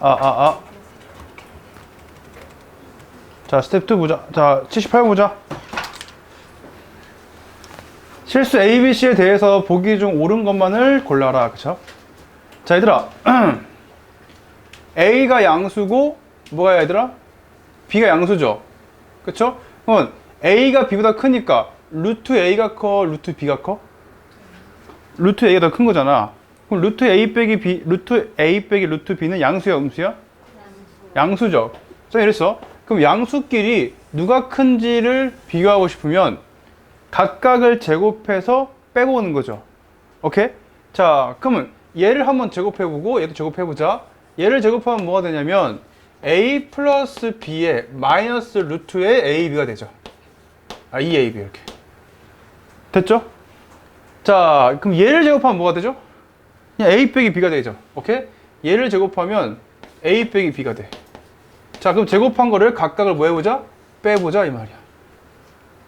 아, 아, 아. 자, 스텝 2 보자. 자, 78 보자. 실수 A, B, C에 대해서 보기 중 옳은 것만을 골라라. 그쵸? 자, 얘들아. A가 양수고, 뭐가 얘들아? B가 양수죠. 그쵸? 그러면 A가 B보다 크니까, 루트 A가 커, 루트 B가 커? 루트 A가 더 큰 거잖아. 그럼 루트 A 빼기 B, 루트 A 빼기 루트 B는 양수야, 음수야? 양수죠. 자, 이랬어. 그럼 양수끼리 누가 큰지를 비교하고 싶으면 각각을 제곱해서 빼고 오는 거죠. 오케이? 자, 그러면 얘를 한번 제곱해보고 얘도 제곱해보자. 얘를 제곱하면 뭐가 되냐면 a 플러스 b의 마이너스 루트의 ab가 되죠. 아, 2ab 이렇게. 됐죠? 자, 그럼 얘를 제곱하면 뭐가 되죠? 그냥 a 빼기 b가 되죠. 오케이? 얘를 제곱하면 a 빼기 b가 돼. 자, 그럼 제곱한 거를 각각을 뭐 해보자? 빼보자 이 말이야.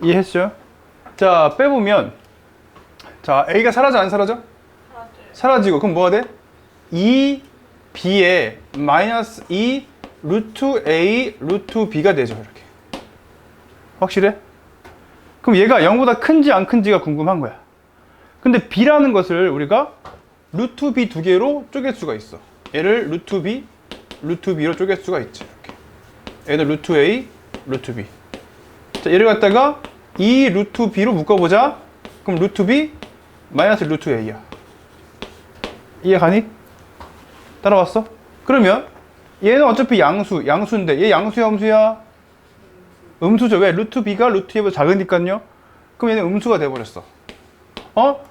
이해했죠? 자, 빼보면 자, a가 사라져 안 사라져? 사라지고 그럼 뭐가 돼? 2 b에 마이너스 2 루트 a 루트 b가 되죠 이렇게. 확실해? 그럼 얘가 0보다 큰지 안 큰지가 궁금한 거야. 근데 b라는 것을 우리가 루트 b 두 개로 쪼갤 수가 있어. 얘를 루트 b, 루트 b로 쪼갤 수가 있지. 이렇게. 얘는 루트 a, 루트 b. 자, 얘를 갖다가 2 루트 b로 묶어보자. 그럼 루트 b 마이너스 루트 a야. 이해 가니? 따라왔어? 그러면 얘는 어차피 양수, 양수인데 얘 양수야, 음수야? 음수죠. 왜? 루트 b가 루트 a보다 작으니까요. 그럼 얘는 음수가 돼버렸어. 어?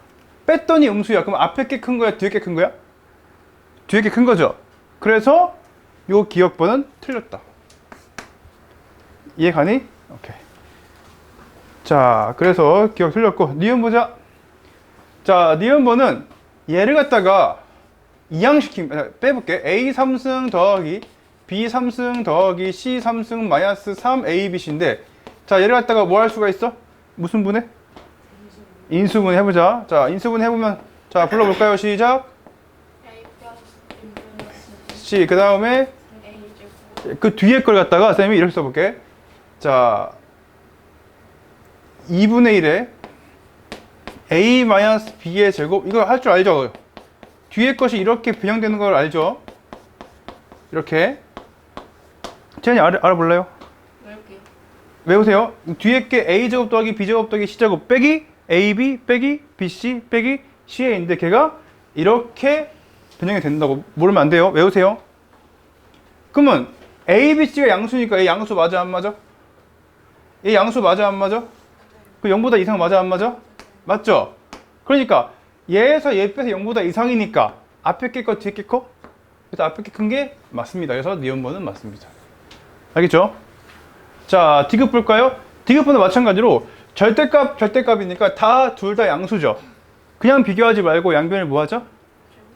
뺐더니 음수야. 그럼 앞에 게 큰 거야? 뒤에 게 큰 거야? 뒤에 게 큰 거죠. 그래서 요 기억번은 틀렸다. 이해 가니? 오케이. 자, 그래서 기억 틀렸고 니은 보자. 자, 니은 번은 얘를 갖다가 이항시킴 아, 빼볼게. A 3승 더하기 B 3승 더하기 C 3승 마이너스 3 A, B, C인데 자, 얘를 갖다가 뭐 할 수가 있어? 무슨 분해? 인수분 해보자. 자, 인수분 해보면 자, 불러볼까요? 시작. C. 그 다음에 그 뒤에 걸 갖다가 쌤이 이렇게 써볼게. 자, 2분의 1에 a 마이너스 b의 제곱 이거 할 줄 알죠? 뒤에 것이 이렇게 변형되는 걸 알죠? 이렇게 재현이 알아, 알아볼래요? 외우세요. 뒤에 게 a 제곱 더하기 b 제곱 더하기 c 제곱 빼기 ab 빼기 bc 빼기 ca인데 걔가 이렇게 변형이 된다고 모르면 안 돼요. 외우세요. 그러면 a, b, c가 양수니까 얘 양수 맞아 안 맞아? 얘 양수 맞아 안 맞아? 그 0보다 이상 맞아 안 맞아? 맞죠? 그러니까 얘에서 얘 빼서 0보다 이상이니까 앞에 게 거 뒤에 게 커? 그래서 앞에 게 큰 게 맞습니다. 그래서 니은 번은 맞습니다. 알겠죠? 자, 디귿 볼까요? 디귿 번도 마찬가지로 절대값, 절대값이니까 다 둘 다 양수죠. 그냥 비교하지 말고 양변을 뭐 하죠?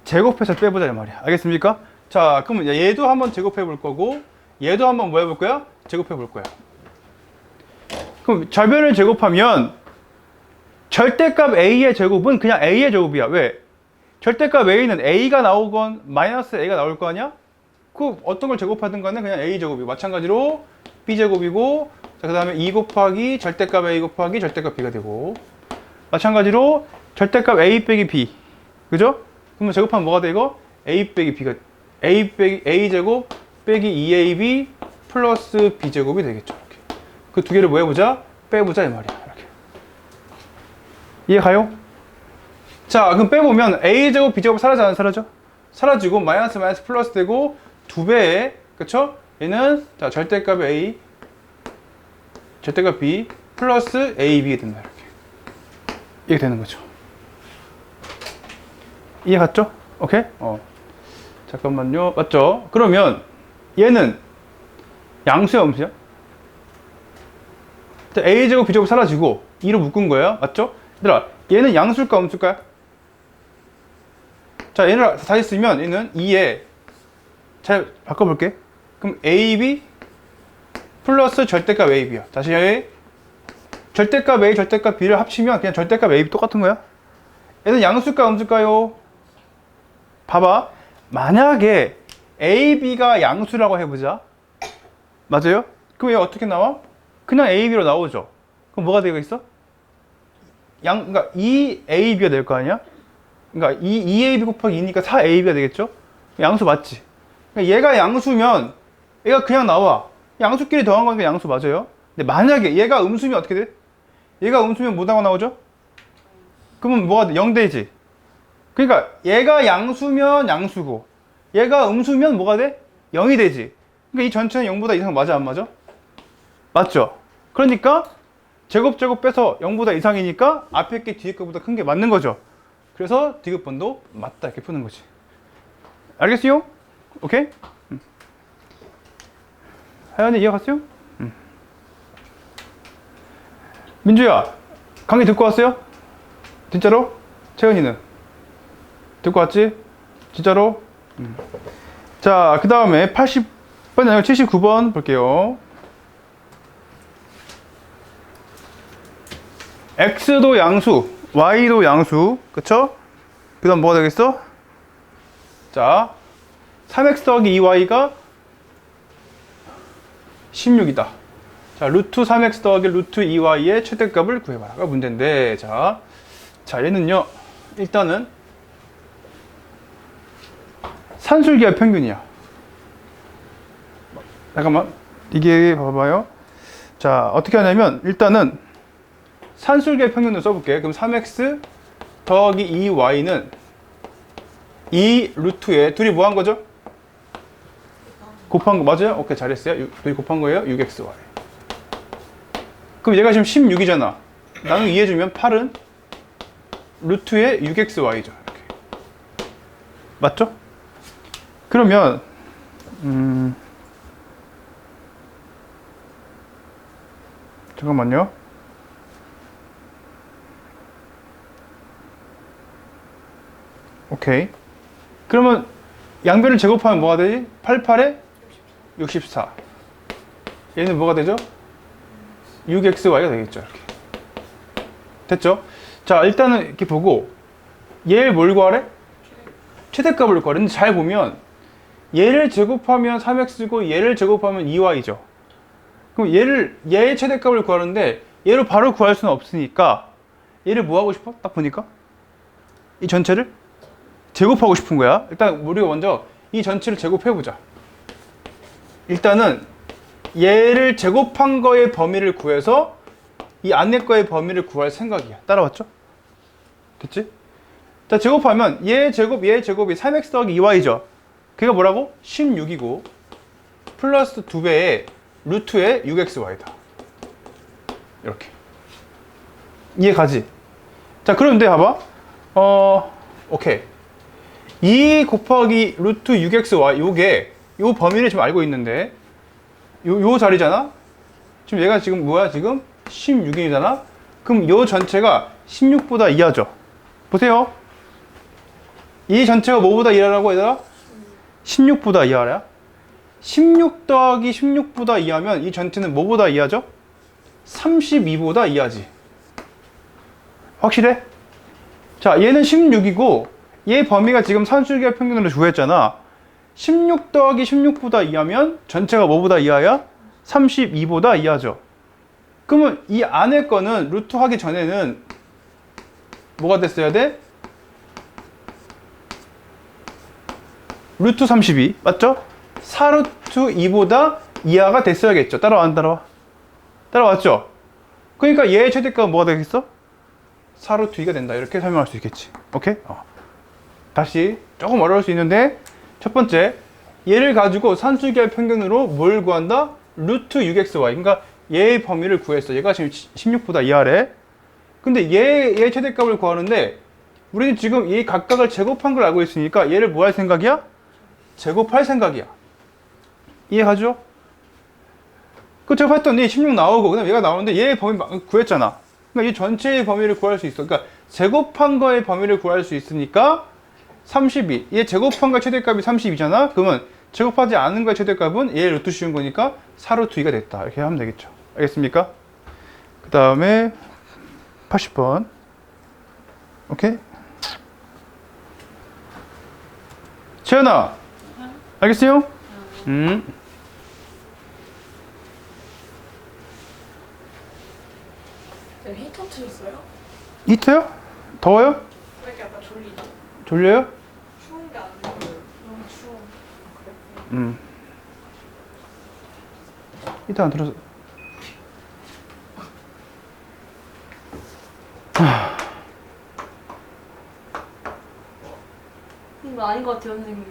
제곱해서 빼보자 이 말이야. 알겠습니까? 자, 그러면 얘도 한번 제곱해 볼 거고 얘도 한번 뭐 해볼 거야? 제곱해 볼 거야. 그럼 좌변을 제곱하면 절대값 a의 제곱은 그냥 a의 제곱이야. 왜? 절대값 a는 a가 나오건 마이너스 a가 나올 거 아니야? 그 어떤 걸 제곱하든 간에 그냥 a 제곱이고 마찬가지로 b 제곱이고 자 그 다음에 2 곱하기 절대값 a 곱하기 절대값 b가 되고 마찬가지로 절대값 a 빼기 b 그죠? 그러면 제곱하면 뭐가 돼 이거? a 빼기 b가 a 빼기 a 제곱 빼기 2ab 플러스 b 제곱이 되겠죠. 그 두 개를 뭐 해보자? 빼보자 이 말이야. 이렇게 이해 가요? 자 그럼 빼보면 a 제곱 b 제곱 사라져 안 사라져? 사라지고 마이너스 마이너스 플러스 되고 두 배에 그쵸? 얘는 자 절대값 a 절대값 b 플러스 a b가 된다 이렇게 이렇게 되는 거죠. 이해 갔죠? 오케이? 어 잠깐만요. 맞죠? 그러면 얘는 양수야 음수야? 자, a 제곱 b 제곱 사라지고 2로 묶은 거예요. 맞죠? 얘들아 얘는 양수일까 음수일까요? 자, 얘를 다시 쓰면 얘는 2에 잘 바꿔볼게. 그럼 AB 플러스 절대값 AB야. 다시 해. 절대값 A, 절대값 B를 합치면 그냥 절대값 AB 똑같은 거야. 얘는 양수일까 음수일까요? 봐봐. 만약에 A, B가 양수라고 해보자. 맞아요? 그럼 얘 어떻게 나와? 그냥 A, B로 나오죠. 그럼 뭐가 되겠어? 양, 그러니까 2AB가 될 거 아니야? 그러니까 2, 2AB 곱하기 2니까 4AB가 되겠죠? 양수 맞지? 그러니까 얘가 양수면 얘가 그냥 나와. 양수끼리 더한 거니까 양수 맞아요. 근데 만약에 얘가 음수면 어떻게 돼? 얘가 음수면 뭐라고 나오죠? 그러면 뭐가 돼? 0 되지. 그러니까 얘가 양수면 양수고 얘가 음수면 뭐가 돼? 0이 되지. 그러니까 이 전체는 0보다 이상 맞아 안 맞아? 맞죠? 그러니까 제곱 제곱 빼서 0보다 이상이니까 앞에 게 뒤에 거보다 큰 게 맞는 거죠. 그래서 디귿번도 맞다 이렇게 푸는 거지. 알겠어요? 오케이? 음. 하연이 이해갔어요? 음. 민주야, 강의 듣고 왔어요? 진짜로? 채은이는? 듣고 왔지? 진짜로? 음. 자, 그 다음에 80번, 아니고 79번 볼게요. x도 양수, y도 양수, 그쵸? 그 다음 뭐가 되겠어? 자, 3x 더하기 2y가 16이다. 자, 루트 3x 더하기 루트 2y의 최대값을 구해봐라가 문제인데, 자, 자, 얘는요, 일단은 산술기하 평균이야. 잠깐만, 이게 봐봐요. 자, 어떻게 하냐면, 일단은 산술기하 평균을 써볼게. 그럼 3x 더하기 2y는 2 루트에 둘이 뭐 한 거죠? 곱한 거 맞아요? 오케이 잘했어요. 유- 둘이 곱한 거예요? 6xy. 그럼 얘가 지금 16이잖아. 나는 이해해주면 8은 루트에 6xy죠. 이렇게. 맞죠? 그러면 음 잠깐만요. 오케이. 그러면 양변을 제곱하면 뭐가 되지? 88에 64. 얘는 뭐가 되죠? 6xy가 되겠죠. 이렇게. 됐죠? 자, 일단은 이렇게 보고 얘를 뭘 구하래? 최대값을 구하래. 근데 잘 보면 얘를 제곱하면 3x고 얘를 제곱하면 2y죠. 그럼 얘를 얘의 최대값을 구하는데 얘를 바로 구할 수는 없으니까 얘를 뭐 하고 싶어? 딱 보니까 이 전체를 제곱하고 싶은 거야. 일단 우리가 먼저 이 전체를 제곱해 보자. 일단은 얘를 제곱한 거의 범위를 구해서 이 안에 거의 범위를 구할 생각이야. 따라왔죠? 됐지? 자, 제곱하면 얘 제곱, 얘 제곱이 3x 더하기 2y죠. 그게 뭐라고? 16이고 플러스 2배의 루트의 6xy다. 이렇게. 이해 가지? 자, 그런데 봐봐. 어, 오케이. 2 곱하기 루트 6xy 요게 요 범위를 지금 알고 있는데 요, 요 자리잖아? 지금 얘가 지금 뭐야 지금? 16이잖아? 그럼 요 전체가 16보다 이하죠. 보세요. 이 전체가 뭐보다 이하라고 얘들아? 16보다 이하야 16 더하기 16보다 이하면 이 전체는 뭐보다 이하죠? 32보다 이하지. 확실해? 자 얘는 16이고 얘 범위가 지금 산술기하 평균으로 구했잖아. 16 더하기 16보다 이하면 전체가 뭐보다 이하야? 32보다 이하죠. 그러면 이 안에 거는 루트 하기 전에는 뭐가 됐어야 돼? 루트 32 맞죠? 4루트 2보다 이하가 됐어야겠죠. 따라와 안 따라와? 따라왔죠? 그러니까 얘의 최대값은 뭐가 되겠어? 4루트 2가 된다. 이렇게 설명할 수 있겠지. 오케이? 어. 다시 조금 어려울 수 있는데 첫 번째 얘를 가지고 산술기하 평균으로 뭘 구한다? 루트 6xy 그러니까 얘의 범위를 구했어 얘가 지금 16보다 이하래 근데 얘, 얘 최대값을 구하는데 우리는 지금 이 각각을 제곱한 걸 알고 있으니까 얘를 뭐 할 생각이야? 제곱할 생각이야 이해가죠? 그 제곱했더니 16 나오고 그다음 얘가 나오는데 얘의 범위 막 구했잖아 그러니까 이 전체의 범위를 구할 수 있어 그러니까 제곱한 거의 범위를 구할 수 있으니까 32. 얘 제곱한 거 최대값이 32잖아? 그러면 제곱하지 않은 거의 최대값은 얘 루트 씌운 거니까 4루트 2가 됐다. 이렇게 하면 되겠죠. 알겠습니까? 그 다음에 80번. 오케이? 채연아. 알겠어요? 음. 네, 히터 틀었어요? 히트요? 더워요? 왜 이렇게 약간 졸리죠? 졸려요? 추운 게 아니고 너무 추워. 음. 히트 안 틀어서. 이거 아닌 것 같아요, 선생님.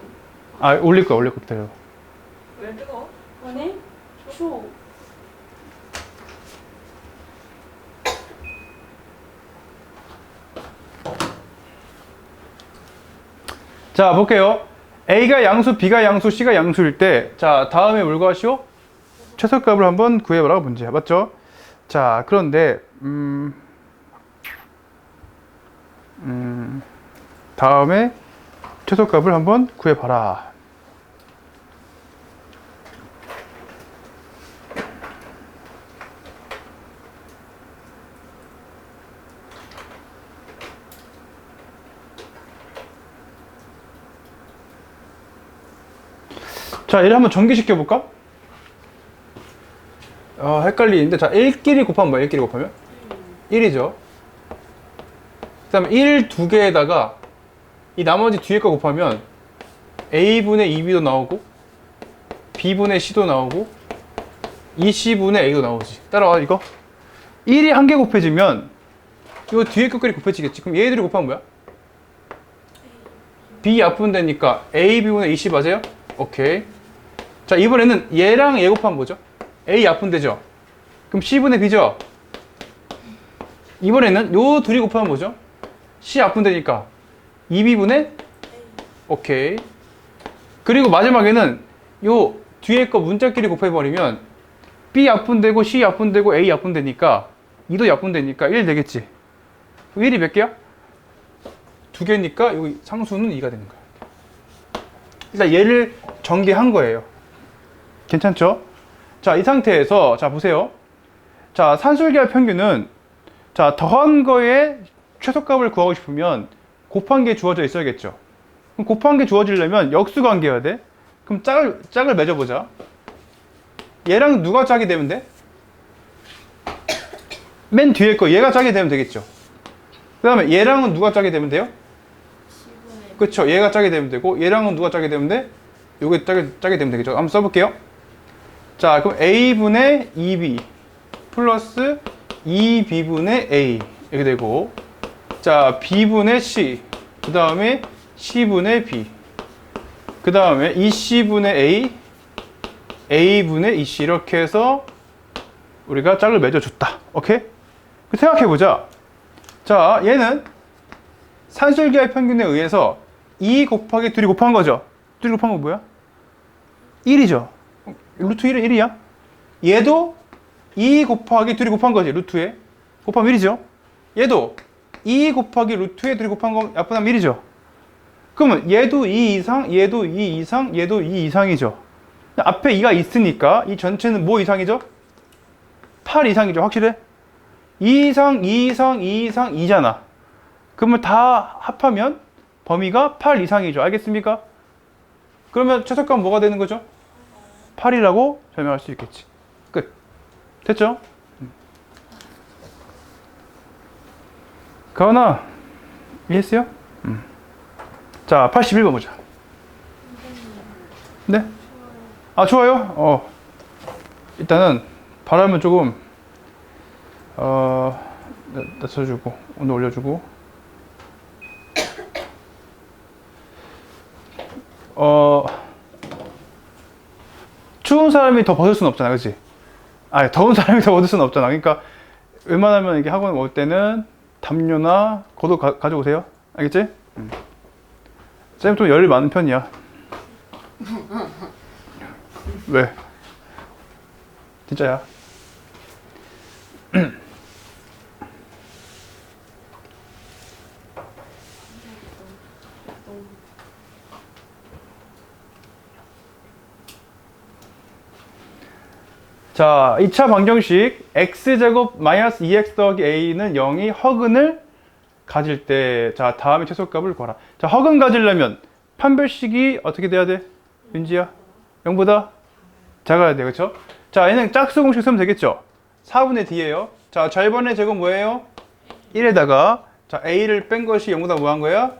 아, 올릴 거야, 올릴 거 기다려. 왜 뜨거워? 아니, 추워. 자, 볼게요. A가 양수, B가 양수, C가 양수일 때, 자, 다음에 뭘 구하시오? 최소값을 한번 구해보라고 문제야. 맞죠? 자, 그런데, 음, 음, 다음에 최소값을 한번 구해봐라. 자, 얘를 한번 전개시켜 볼까? 어, 헷갈리는데, 자, 1끼리 곱하면 뭐야? 1끼리 곱하면? 1이죠. 그 다음에 1 두 개에다가 이 나머지 뒤에 거 곱하면 A분의 2B도 나오고, B분의 C도 나오고, 2C분의 A도 나오지. 따라와, 이거. 1이 한 개 곱해지면, 이거 뒤에 것끼리 곱해지겠지. 그럼 얘들이 곱하면 뭐야? B 약분되니까 A, B분의 2C 맞아요? 오케이. 자, 이번에는 얘랑 얘 곱하면 뭐죠? A 약분되죠? 그럼 C분의 B죠? 이번에는 요 둘이 곱하면 뭐죠? C 약분되니까 2B분의 오케이. 그리고 마지막에는 요 뒤에 거 문자끼리 곱해버리면 B 약분되고 C 약분되고 A 약분되니까 2도 약분되니까 1 되겠지. 1이 몇 개야? 두 개니까 여기 상수는 2가 되는 거야. 일단 얘를 전개한 거예요. 괜찮죠? 자, 이 상태에서 자 보세요. 자, 산술계열 평균은 자 더한 거에 최소값을 구하고 싶으면 곱한 게 주어져 있어야겠죠. 그럼 곱한 게 주어지려면 역수 관계여야 돼. 그럼 짝을 짝을 맺어 보자. 얘랑 누가 짝이 되면 돼? 맨 뒤에 거 얘가 짝이 되면 되겠죠. 그다음에 얘랑은 누가 짝이 되면 돼요? 10분의 그쵸 얘가 짝이 되면 되고 얘랑은 누가 짝이 되면 돼? 요게 짝이, 짝이 되면 되겠죠 한번 써 볼게요 자 그럼 a분의 2b 플러스 2b분의 a 이렇게 되고 자 b분의 c 그 다음에 c분의 b 그 다음에 2c분의 a a분의 2c 이렇게 해서 우리가 짝을 맺어줬다 오케이? 생각해보자 자 얘는 산술기의 평균에 의해서 2 곱하기 둘이 곱한 거죠. 둘이 곱한 건 뭐야? 1이죠. 루트 1은 1이야. 얘도 2 곱하기 둘이 곱한 거지. 루트에. 곱하면 1이죠. 얘도 2 곱하기 루트에 둘이 곱한 거 약분하면 1이죠. 그러면 얘도 2 이상, 얘도 2 이상, 얘도 2 이상이죠. 앞에 2가 있으니까 이 전체는 뭐 이상이죠? 8 이상이죠. 확실해? 2 이상, 2 이상, 2 이상, 2잖아. 그러면 다 합하면 범위가 8 이상이죠. 알겠습니까? 그러면 최소값 뭐가 되는 거죠? 8이라고 설명할 수 있겠지. 끝. 됐죠? 음. 가은아, 이해했어요? 음. 자, 81번 보자. 네? 아, 좋아요? 어. 일단은 바람은 조금, 어, 낮춰주고, 오늘 올려주고. 어 추운 사람이 더 벗을 수는 없잖아, 그렇지? 아, 더운 사람이 더 벗을 수는 없잖아. 그러니까 웬만하면 이게 학원 올 때는 담요나 겉옷 가, 가져오세요. 알겠지? 음. 쌤좀 열이 많은 편이야. 왜? 진짜야. 자, 2차 방정식 x제곱 마이너스 2x 더하기 a는 0이 허근을 가질 때, 자, 다음에 최소값을 구하라. 자, 허근 가지려면 판별식이 어떻게 돼야 돼? 윤지야 0보다 작아야 돼 그쵸? 자 얘는 짝수 공식 쓰면 되겠죠? 4분의 d예요 자 절반의 제곱 뭐예요? 1에다가 자 a를 뺀 것이 0보다 뭐한 거야?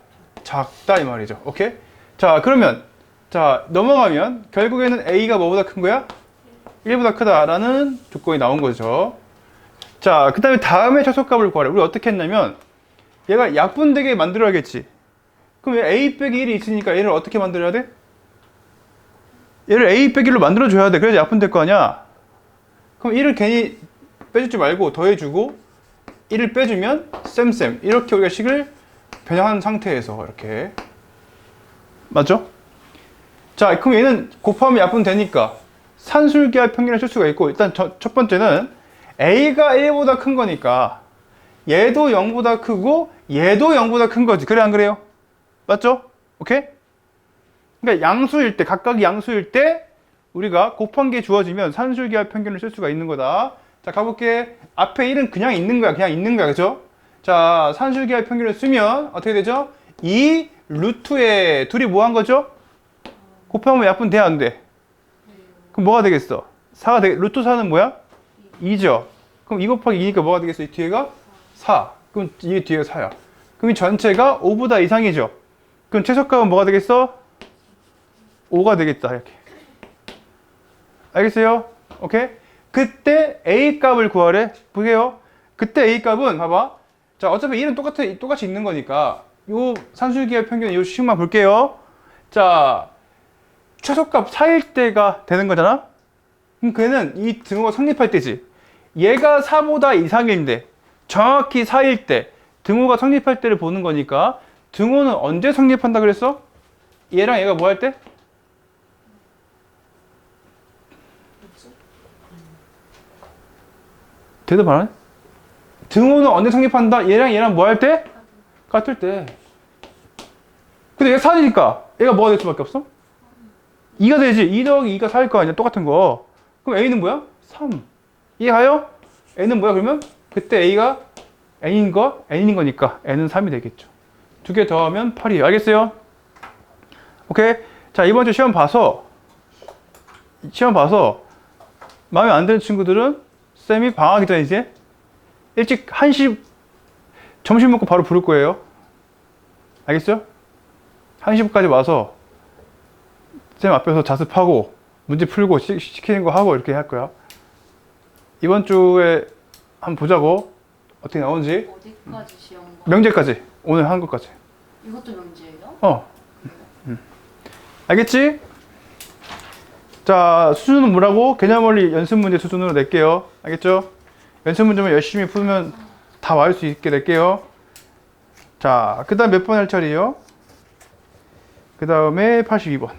작다 이 말이죠 오케이? 자 그러면 자 넘어가면 결국에는 a가 뭐보다 큰 거야? 1보다 크다라는 조건이 나온 거죠. 자 그 다음에 다음에 최소값을 구하래. 우리 어떻게 했냐면 얘가 약분되게 만들어야겠지. 그럼 얘 a 빼기 1이 있으니까 얘를 어떻게 만들어야 돼? 얘를 a 빼기로 만들어줘야 돼. 그래야 약분될 거 아니야. 그럼 1을 괜히 빼주지 말고 더해주고 1을 빼주면 쌤쌤 이렇게 우리가 식을 변형한 상태에서 이렇게. 맞죠? 자 그럼 얘는 곱하면 약분 되니까 산술기하 평균을 쓸 수가 있고 일단 저- 첫 번째는 a가 1보다 큰 거니까 얘도 0보다 크고 얘도 0보다 큰 거지 그래 안 그래요? 맞죠? 오케이? 그러니까 양수일 때 각각이 양수일 때 우리가 곱한 게 주어지면 산술기하 평균을 쓸 수가 있는 거다. 자 가볼게. 앞에 1은 그냥 있는 거야. 그냥 있는 거야. 그죠? 자 산술기하 평균을 쓰면 어떻게 되죠? 2 루트에 둘이 뭐 한 거죠? 곱하면 약분 돼안 돼? 그럼 뭐가 되겠어? 4가 되 루트 4는 뭐야? 2죠. 그럼 2 곱하기 2니까 뭐가 되겠어? 이 뒤에가 4. 그럼 이게 뒤에가 4야. 그럼 이 전체가 5보다 이상이죠. 그럼 최소값은 뭐가 되겠어? 5가 되겠다. 이렇게. 알겠어요? 오케이? 그때 A 값을 구하래. 보세요. 그때 A 값은 봐봐. 자, 어차피 1은 똑같아 똑같이 있는 거니까 요 산술기의 평균 요 식만 볼게요. 자, 최소값 4일 때가 되는 거잖아. 그럼 걔는 이 등호가 성립할 때지. 얘가 4보다 이상인데 정확히 4일 때 등호가 성립할 때를 보는 거니까 등호는 언제 성립한다 그랬어? 얘랑 얘가 뭐 할 때? 대답 안 해? 등호는 언제 성립한다? 얘랑 얘랑 뭐 할 때? 같을 때. 근데 얘가 4니까 얘가 뭐가 될 수밖에 없어? 2가 되지. 2 더하기 2가 4일 거 아니야. 똑같은 거. 그럼 A는 뭐야? 3. 이해가요? N은 뭐야 그러면? 그때 A가 N인 거, N인 거니까 N은 3이 되겠죠. 두 개 더하면 8이에요. 알겠어요? 오케이. 자, 이번 주 시험 봐서 시험 봐서 마음에 안 드는 친구들은 쌤이 방학이 전에 이제 일찍 1시 점심 먹고 바로 부를 거예요. 알겠죠? 1시까지 와서 쌤 앞에서 자습하고 문제 풀고 시, 시키는 거 하고 이렇게 할 거야. 이번 주에 한번 보자고 어떻게 나오는지 어디까지 시험 봐? 명제까지 오늘 한 것까지. 이것도 명제예요? 어. 음. 알겠지? 자, 수준은 뭐라고? 개념 원리 연습 문제 수준으로 낼게요. 알겠죠? 연습 문제만 열심히 풀면 다 맞을 수 있게 낼게요. 자, 그 다음 몇 번 할 차례요? 그 다음에 82번.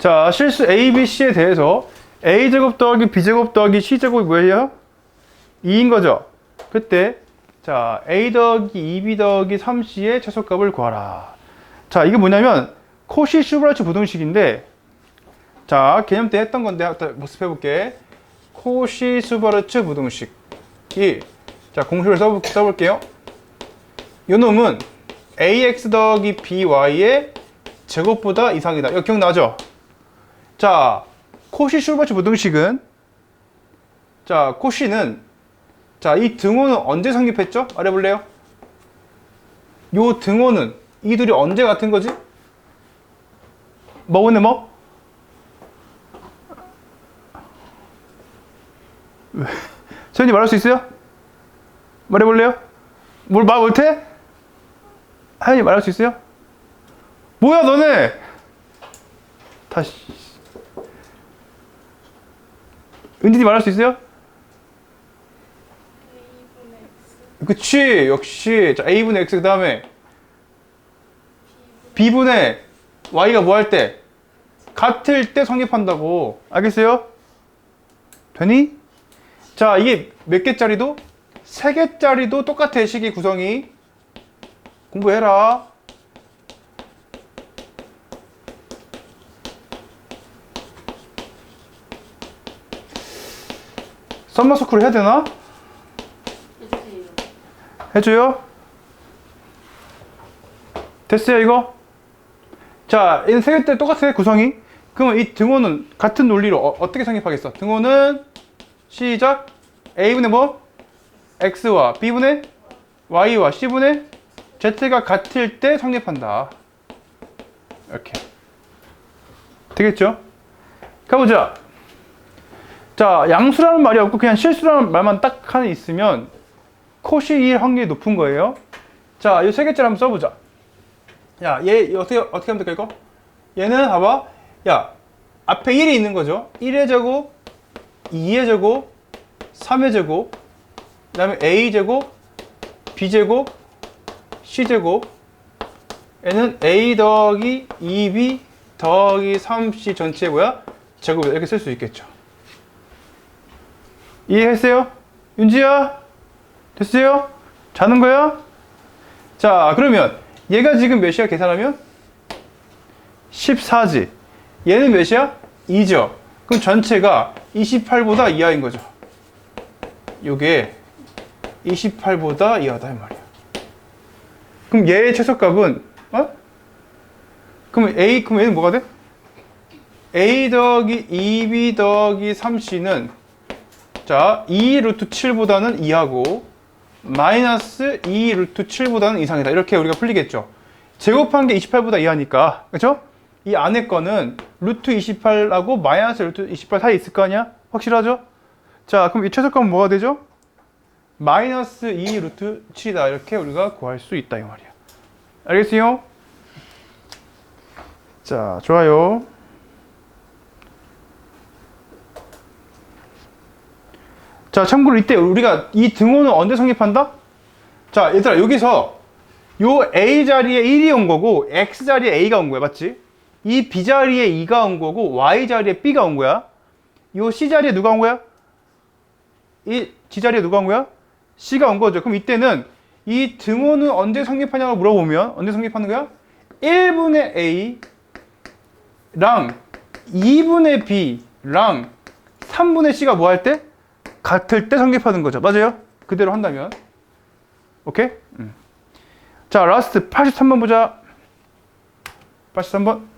자, 실수 A, B, C에 대해서 A제곱 더하기 B제곱 더하기 C제곱이 뭐예요? 2인 거죠? 그때 자 A 더하기 2B 더하기 3C의 최소값을 구하라. 자, 이게 뭐냐면 코시 슈브라츠 부등식인데 자, 개념 때 했던 건데 모습해 볼게. 코시 슈버르츠 부등식이 자, 공식을 써볼, 써볼게요. 요 놈은 ax 더하기 by의 제곱보다 이상이다. 이거 기억나죠? 자, 코시 슈버츠 부등식은 자, 코시는 자, 이 등호는 언제 성립했죠? 말해볼래요? 요 등호는 이 둘이 언제 같은 거지? 뭐네 뭐? 선생님 말할 수 있어요? 말해볼래요? 뭘 말 못해? 하연이 말할 수 있어요? 뭐야 너네? 다시 은진이 말할 수 있어요? 그치 역시 자 a분의 x 그 다음에 b분의 y가 뭐 할 때? 같을 때 성립한다고 알겠어요? 되니? 자 이게 몇 개짜리도? 세 개짜리도 똑같아 식이 구성이 공부해라 썸머서클 해야 되나? 해줘요? 됐어요, 이거? 자, 얘는 세 개 때 똑같아요, 구성이. 그러면 이 등호는 같은 논리로 어, 떻게 성립하겠어? 등호는 시작. A분의 뭐? X와 B분의 Y와 C분의 Z가 같을 때 성립한다. 이렇게. 되겠죠? 가보자. 자, 양수라는 말이 없고 그냥 실수라는 말만 딱 하나 있으면 코시일 확률이 높은 거예요. 자, 이 세 개짜리 한번 써보자. 야, 얘 어떻게 어떻게 하면 될까 이거? 얘는 봐봐. 야, 앞에 1이 있는 거죠. 1의 제곱, 2의 제곱, 3의 제곱, 그다음에 a 제곱, b 제곱, c 제곱. 얘는 a 더하기 2b 더하기 3c 전체 뭐야? 제곱 이렇게 쓸 수 있겠죠. 이해했어요? 윤지야? 됐어요? 자는 거야? 자, 그러면 얘가 지금 몇이야 계산하면? 14지. 얘는 몇이야? 2죠. 그럼 전체가 28보다 이하인 거죠. 요게 28보다 이하다 이 말이야. 그럼 얘의 최소값은 어? 그럼 a 그럼 얘는 뭐가 돼? a 더하기 2b 더하기 3c는 자, 2 루트 7보다는 이하고 마이너스 2 루트 7보다는 이상이다. 이렇게 우리가 풀리겠죠. 제곱한 게 28보다 이하니까. 그렇죠? 이 안에 거는 루트 28하고 마이너스 루트 28 사이에 있을 거 아니야? 확실하죠? 자, 그럼 이 최소값은 뭐가 되죠? 마이너스 2 루트 7이다. 이렇게 우리가 구할 수 있다. 이 말이야. 알겠어요? 자, 좋아요. 자, 참고로 이때 우리가 이 등호는 언제 성립한다? 자, 얘들아, 여기서 요 A 자리에 1이 온 거고, X 자리에 A가 온 거야. 맞지? 이 B 자리에 2가 온 거고, Y 자리에 B가 온 거야. 요 C 자리에 누가 온 거야? 이 G 자리에 누가 온 거야? C가 온 거죠. 그럼 이때는 이 등호는 언제 성립하냐고 물어보면, 언제 성립하는 거야? 1분의 A랑 2분의 B랑 3분의 C가 뭐 할 때? 같을 때 성립하는 거죠. 맞아요? 그대로 한다면. 오케이? 음. 자, 라스트 83번 보자. 83번.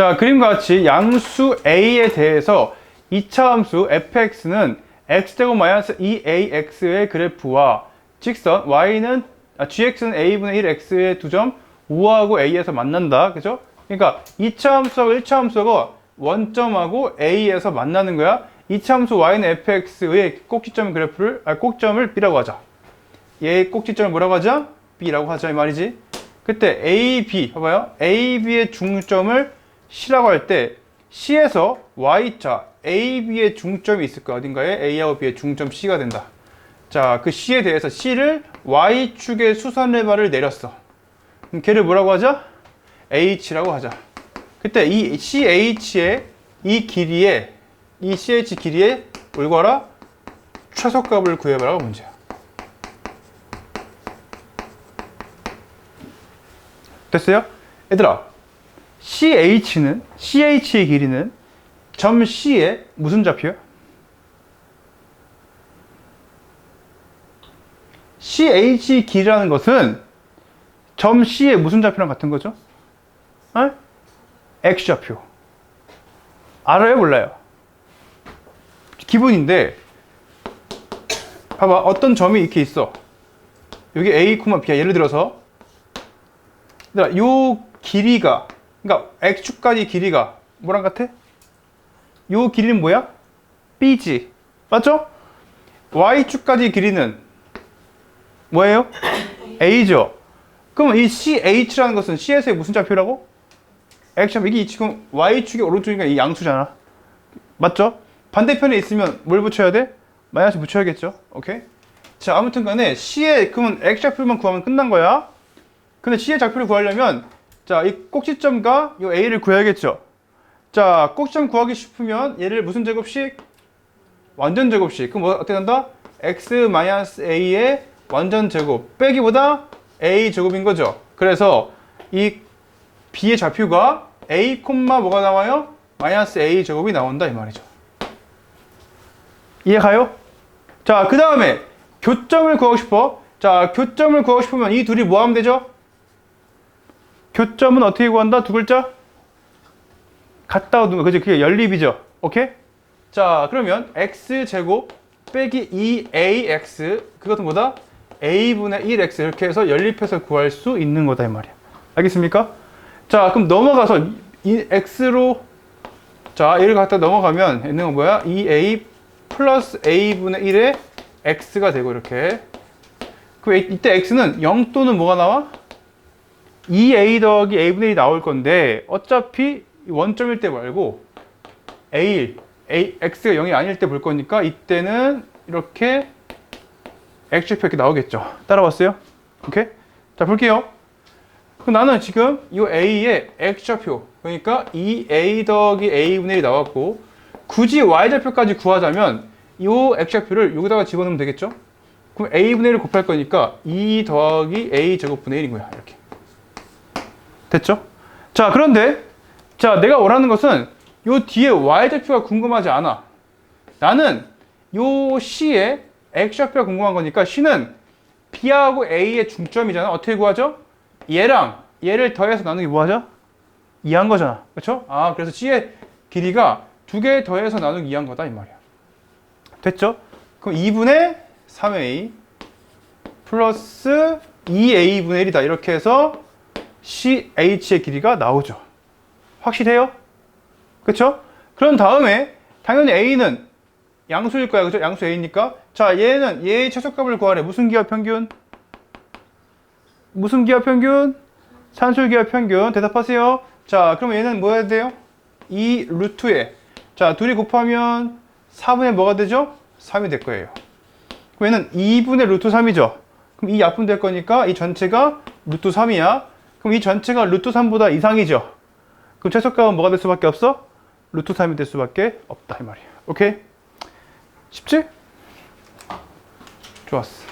자, 그림과 같이 양수 a에 대해서 2차 함수 fx는 x제곱 마이너스 2ax의 그래프와 직선 y는 아, gx는 a분의 1 x의 두점 5하고 a에서 만난다. 그죠? 그러니까 2차 함수하고 1차 함수가 원점하고 a에서 만나는 거야. 2차 함수 y는 fx의 꼭지점 그래프를 아, 꼭점을 b라고 하자. 얘의 꼭지점을 뭐라고 하자? b라고 하자 이 말이지. 그때 a, b 봐봐요. a, b의 중점을 C라고 할 때 C에서 Y자 A, B의 중점이 있을 거야. 어딘가에 A하고 B의 중점 C가 된다. 자, 그 C에 대해서 C를 Y축의 수선레바를 내렸어. 그럼 걔를 뭐라고 하자? H라고 하자. 그때 이 CH의 이 길이에 이 CH 길이에 올거라 최소값을 구해봐라가 문제야. 됐어요? 얘들아, CH는 CH의 길이는 점 C의 무슨 좌표야? CH 길이라는 것은 점 C의 무슨 좌표랑 같은 거죠? 어? X 좌표. 알아요, 몰라요? 기본인데 봐봐 어떤 점이 이렇게 있어. 여기 A, B야. 예를 들어서 요 길이가 그러니까 x축까지 길이가 뭐랑 같아? 요 길이는 뭐야? b지. 맞죠? y축까지 길이는 뭐예요? a죠. 그럼 이 ch라는 것은 c에서의 무슨 좌표라고? x좌표. 이게 지금 y축이 오른쪽이니까 이 양수잖아. 맞죠? 반대편에 있으면 뭘 붙여야 돼? 마이너스 붙여야겠죠. 오케이? 자, 아무튼 간에 c의 그러면 x좌표만 구하면 끝난 거야. 근데 c의 좌표를 구하려면 자, 이 꼭지점과 이 a를 구해야겠죠. 자, 꼭지점 구하기 싶으면 얘를 무슨 제곱식? 완전 제곱식. 그럼 뭐 어떻게 된다? x 마이너스 a의 완전 제곱 빼기보다 a 제곱인 거죠. 그래서 이 b의 좌표가 a 뭐가 나와요? 마이너스 a 제곱이 나온다 이 말이죠. 이해가요? 자, 그 다음에 교점을 구하고 싶어. 자, 교점을 구하고 싶으면 이 둘이 뭐 하면 되죠? 교점은 어떻게 구한다? 두 글자? 갖다 두는 거. 그지? 그게 연립이죠. 오케이? 자, 그러면 x제곱 빼기 2ax 그것은 뭐다? a분의 1x 이렇게 해서 연립해서 구할 수 있는 거다 이 말이야. 알겠습니까? 자, 그럼 넘어가서 이 x로 자, 얘를 갖다 넘어가면 있는 건 뭐야? 2a 플러스 a분의 1의 x가 되고 이렇게. 그 이때 x는 0 또는 뭐가 나와? 2a 더하기 a분의 1이 나올 건데 어차피 원점일 때 말고 a, a x가 0이 아닐 때 볼 거니까 이때는 이렇게 x좌표 이렇게 나오겠죠. 따라왔어요? 오케이? 자 볼게요. 그럼 나는 지금 이 a의 x좌표 그러니까 2a 더하기 a분의 1이 나왔고 굳이 y좌표까지 구하자면 이 x좌표를 여기다가 집어넣으면 되겠죠? 그럼 a분의 1을 곱할 거니까 2 더하기 a 제곱분의 1인 거야 이렇게 됐죠? 자 그런데 자 내가 원하는 것은 요 뒤에 y좌표가 궁금하지 않아 나는 요 c의 x좌표가 궁금한 거니까 c는 b하고 a의 중점이잖아 어떻게 구하죠? 얘랑 얘를 더해서 나누기 뭐 하죠? 2한 거잖아. 그렇죠? 아, 그래서 c의 길이가 두 개 더해서 나누기 2한 거다 이 말이야. 됐죠? 그럼 2분의 3a 플러스 2a분의 1이다. 이렇게 해서 ch의 길이가 나오죠. 확실해요? 그렇죠? 그런 다음에 당연히 a는 양수일 거야. 그죠? 양수 a니까. 자, 얘는 얘의 최소값을 구하래. 무슨 기하 평균? 무슨 기하 평균? 산술 기하 평균. 대답하세요. 자, 그럼 얘는 뭐 해야 돼요? 2 루트에. 자, 둘이 곱하면 4분의 뭐가 되죠? 3이 될 거예요. 그럼 얘는 2분의 루트 3이죠. 그럼 이 약분 될 거니까 이 전체가 루트 3이야. 그럼 이 전체가 루트 3보다 이상이죠. 그럼 최소값은 뭐가 될 수밖에 없어? 루트 3이 될 수밖에 없다 이 말이야. 오케이? 쉽지? 좋았어.